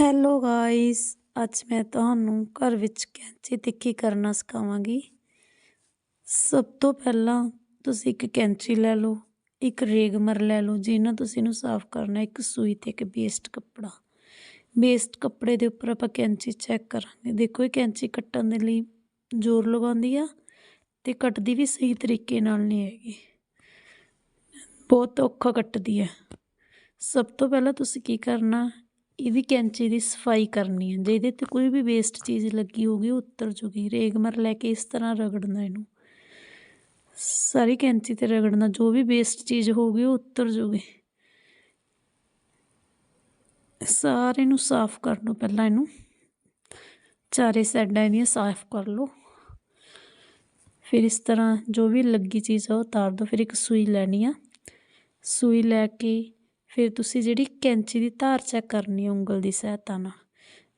Hello guys ਅੱਜ ਮੈਂ ਤੁਹਾਨੂੰ ਘਰ ਵਿੱਚ ਕੈਂਚੀ ਤਿੱਖੀ ਕਰਨਾ ਸਿਖਾਵਾਂਗੀ। ਸਭ ਤੋਂ ਪਹਿਲਾਂ ਤੁਸੀਂ ਇੱਕ ਕੈਂਚੀ ਲੈ ਲਓ, ਇੱਕ ਰੇਗਮਰ ਲੈ ਲਓ, ਜਿਹਨਾਂ ਤੁਸੀਂ ਇਹਨੂੰ ਸਾਫ਼ ਕਰਨਾ, ਇੱਕ ਸੂਈ ਤੇ ਇੱਕ ਵੇਸਟ ਕੱਪੜਾ। ਵੇਸਟ ਕੱਪੜੇ ਦੇ ਉੱਪਰ ਆਪਾਂ ਕੈਂਚੀ ਚੈੱਕ ਕਰਾਂਗੇ। ਦੇਖੋ ਇਹ ਕੈਂਚੀ ਕੱਟਣ ਦੇ ਲਈ ਜ਼ੋਰ ਲਗਾਉਂਦੀ ਆ ਤੇ ਕੱਟਦੀ ਵੀ ਸਹੀ ਤਰੀਕੇ ਨਾਲ ਨਹੀਂ ਹੈਗੀ। ਬਹੁਤ ਔਖਾ ਕੱਟਦੀ ਹੈ ਸਭ ਤੋਂ ਪਹਿਲਾਂ ਤੁਸੀਂ ਕੀ ਕਰਨਾ ਇਹਦੀ ਕੈਂਚੀ ਦੀ ਸਫ਼ਾਈ ਕਰਨੀ ਹੈ, ਜੇ ਇਹਦੇ ਤੇ ਕੋਈ ਵੀ ਵੇਸਟ ਚੀਜ਼ ਲੱਗੀ ਹੋਗੀ ਉਹ ਉੱਤਰ ਜੂਗੀ। ਰੇਗਮਰ ਲੈ ਕੇ ਇਸ ਤਰ੍ਹਾਂ ਰਗੜਨਾ ਇਹਨੂੰ। ਸਾਰੀ ਕੈਂਚੀ ਤੇ ਰਗੜਨਾ, ਜੋ ਵੀ ਵੇਸਟ ਚੀਜ਼ ਹੋਊਗੀ, ਉਹ ਉੱਤਰ ਜੂਗੀ। ਸਾਰੇ ਨੂੰ ਸਾਫ਼ ਕਰ ਲਓ ਪਹਿਲਾਂ ਇਹਨੂੰ। ਚਾਰੇ ਸਾਈਡਾਂ ਇਹਦੀਆਂ ਸਾਫ਼ ਕਰ ਲਓ। ਫਿਰ ਇਸ ਤਰ੍ਹਾਂ ਜੋ ਵੀ ਲੱਗੀ ਚੀਜ਼ ਆ, ਉਹ ਉਤਾਰ ਦਿਓ। ਫਿਰ ਇੱਕ ਸੂਈ ਲੈਣੀ ਆ। ਸੂਈ ਲੈ ਕੇ ਫਿਰ ਤੁਸੀਂ ਜਿਹੜੀ ਕੈਂਚੀ ਦੀ ਧਾਰ ਚੈੱਕ ਕਰਨੀ ਉਂਗਲ ਦੀ ਸਹਾਇਤਾ ਨਾਲ,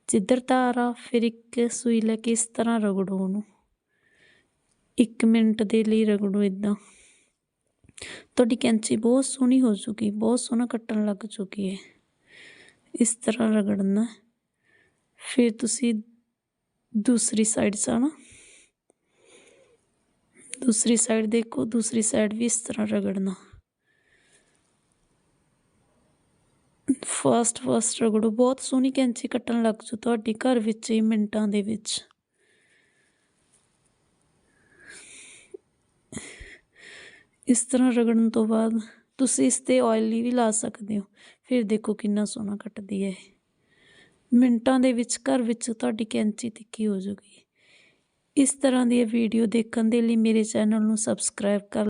ਜਿੱਧਰ ਧਾਰ ਆ, ਫਿਰ ਇੱਕ ਸੂਈ ਲੈ ਕੇ ਇਸ ਤਰ੍ਹਾਂ ਰਗੜੋ ਉਹਨੂੰ। 1 ਮਿੰਟ ਦੇ ਲਈ ਰਗੜੋ ਇਦਾਂ ਤੁਹਾਡੀ ਕੈਂਚੀ ਬਹੁਤ ਸੋਹਣੀ ਹੋ ਜੂਗੀ, ਬਹੁਤ ਸੋਹਣਾ ਕੱਟਣ ਲੱਗ ਚੁੱਕੀ ਹੈ ਇਸ ਤਰ੍ਹਾਂ ਰਗੜਨਾ। ਫਿਰ ਤੁਸੀਂ ਦੂਸਰੀ ਸਾਈਡ ਜਾਣਾ। ਦੂਸਰੀ ਸਾਈਡ ਦੇਖੋ, ਦੂਸਰੀ ਸਾਈਡ ਵੀ ਇਸ ਤਰ੍ਹਾਂ ਰਗੜਨਾ। Fast fast ਰਗੜੋ। ਬਹੁਤ ਸੋਹਣੀ ਕੈਂਚੀ ਕੱਟਣ ਲੱਗ ਜੂ ਤੁਹਾਡੀ ਘਰ ਵਿੱਚ ਹੀ ਮਿੰਟਾਂ ਦੇ ਵਿੱਚ। ਇਸ ਤਰ੍ਹਾਂ ਰਗੜਨ ਤੋਂ ਬਾਅਦ ਤੁਸੀਂ ਇਸ ਤੇ ਆਇਲੀ ਵੀ ਲਾ ਸਕਦੇ ਹੋ। ਫਿਰ ਦੇਖੋ ਕਿੰਨਾ ਸੋਹਣਾ ਕੱਟਦੀ ਹੈ ਮਿੰਟਾਂ ਦੇ ਵਿੱਚ ਘਰ ਵਿੱਚ ਤੁਹਾਡੀ ਕੈਂਚੀ ਤਿੱਖੀ ਹੋ ਜੂਗੀ। ਇਸ ਤਰ੍ਹਾਂ ਦੀ ਵੀਡੀਓ ਦੇਖਣ ਦੇ ਲਈ ਮੇਰੇ ਚੈਨਲ ਨੂੰ ਸਬਸਕ੍ਰਾਈਬ ਕਰ